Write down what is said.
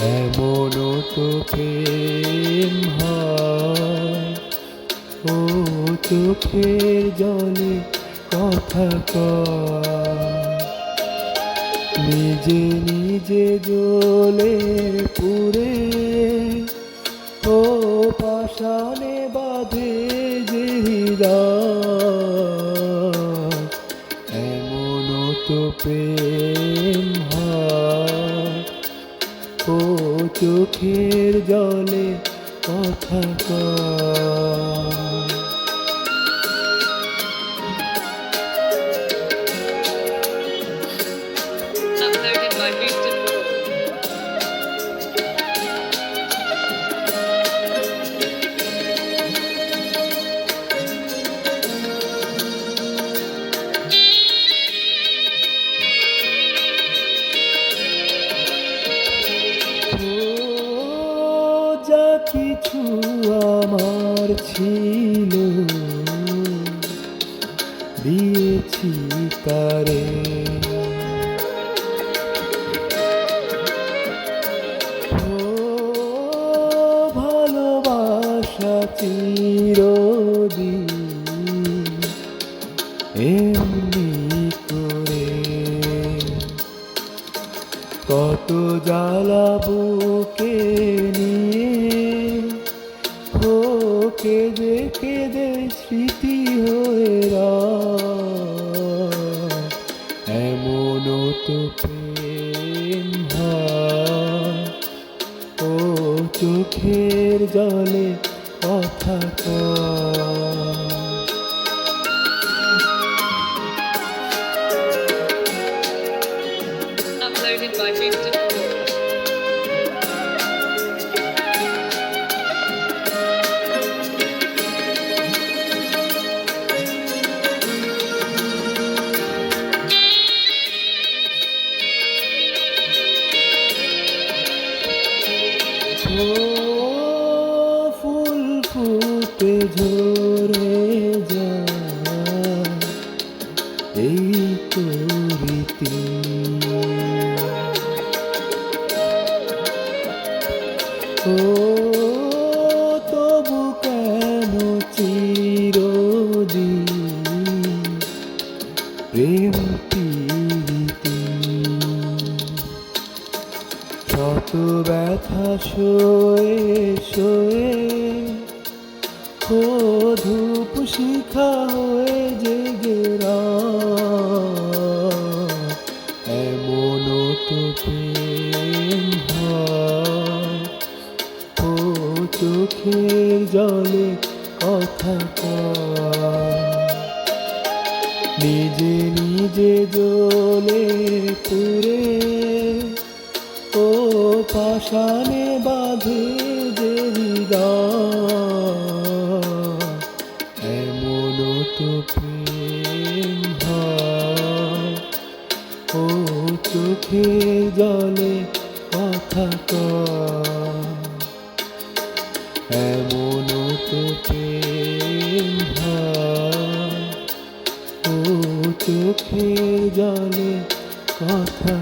এমনও তো প্রেম ও চোখের জলে কথা নিজে নিজে জ্বলে পুরে ও পাশানে বাঁধে চোখের জলে কথা কয়। কিছু আমার ছিল। দিয়েছি তারে। ভালোবাসা চিরদিন এমনি করে। কত জ্বালা বুকে ও চোখের জলে কথা ফুল ফুটে ঝরে যায় এই তো রীতি ও তবু কেন প্রেম শত ব্যথা শোয়ে শোয়ে ও ধূপ শিখা হয়ে জেগে রয়। এমনও তো প্রেম ও চোখের জলে কথা নিজে নিজে জ্বলে পুরে পাশানে বাঁধে যে এমনও তো ও চোখের জলে কথা কয় এমনও তো ও চোখের জলে কথা